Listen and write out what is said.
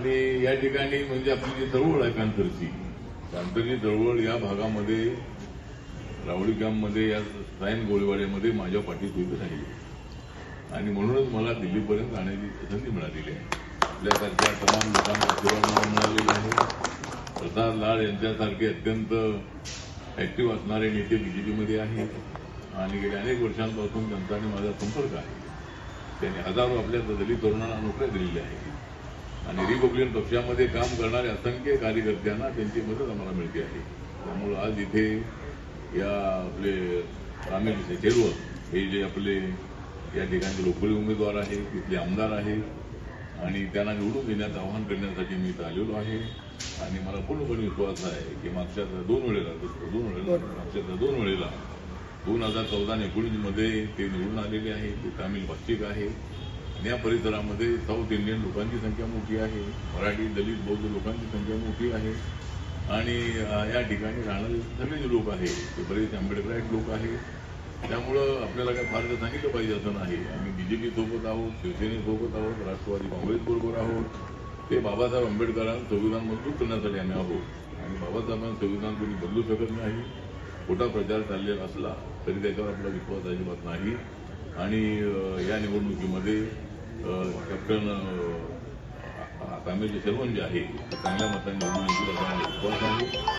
आणि या ठिकाणी म्हणजे आपली जी चळवळ आहे कांतरची कांतरची चळवळ या भागामध्ये रावळी कॅम्पमध्ये या सायन गोळीवाड्यामध्ये माझ्या पाठीत उभी राहिली. आणि म्हणूनच मला दिल्लीपर्यंत जाण्याची संधी मिळालेली आहे. आपल्यासारख्या तमाम लोकांना सेवा मिळालेली आहे. प्रसाद लाड यांच्यासारखे अत्यंत ऍक्टिव्ह असणारे नेते बीजेपीमध्ये आहेत आणि गेल्या अनेक वर्षांपासून त्यांचा आणि माझा संपर्क आहे. त्यांनी हजारो आपल्या दलित तरुणांना नोकऱ्या दिलेल्या आहेत. आणि रिपब्लिकन पक्षामध्ये काम करणारे असंख्य कार्यकर्त्यांना त्यांची मदत आम्हाला मिळते आहे. त्यामुळं आज इथे या आपले रामेश शेरवर हे जे आपले या ठिकाणचे लोकप्रिय उमेदवार आहेत तिथले आमदार आहेत आणि त्यांना निवडून देण्याचं आवाहन करण्यासाठी मी इथं आलेलो आहे. आणि मला पूर्णपणे विश्वास आहे की मागच्या दोन वेळेला दोन वेळेला मागच्या दोन वेळेला दोन हजार चौदा आणि एकोणीसमध्ये ते निवडून आलेले आहेत ते तामिळ भाषिक आहेत. आणि या परिसरामध्ये साऊथ इंडियन लोकांची संख्या मोठी आहे. मराठी दलित बौद्ध लोकांची संख्या मोठी आहे. आणि या ठिकाणी राहणारे सगळे जे लोक आहेत ते बरेच आंबेडकराईट लोक आहेत. त्यामुळं आपल्याला काय फारसं सांगितलं पाहिजे असं नाही. आम्ही बी जे पीसोबत आहोत शिवसेनेसोबत आहोत राष्ट्रवादी काँग्रेस बरोबर आहोत. ते बाबासाहेब आंबेडकरांना संविधान मंजूर करण्यासाठी आम्ही आहोत. आणि बाबासाहेबांना संविधान कोणी बदलू शकत नाही. खोटा प्रचार चाललेला असला तरी त्याच्यावर आपला विश्वास अजिबात नाही. आणि या निवडणुकीमध्ये कॅप्टन अ, तांबेचे सर्वण जे आहे ते चांगल्या मतांनी निवडून येतील असा मला विश्वास आहे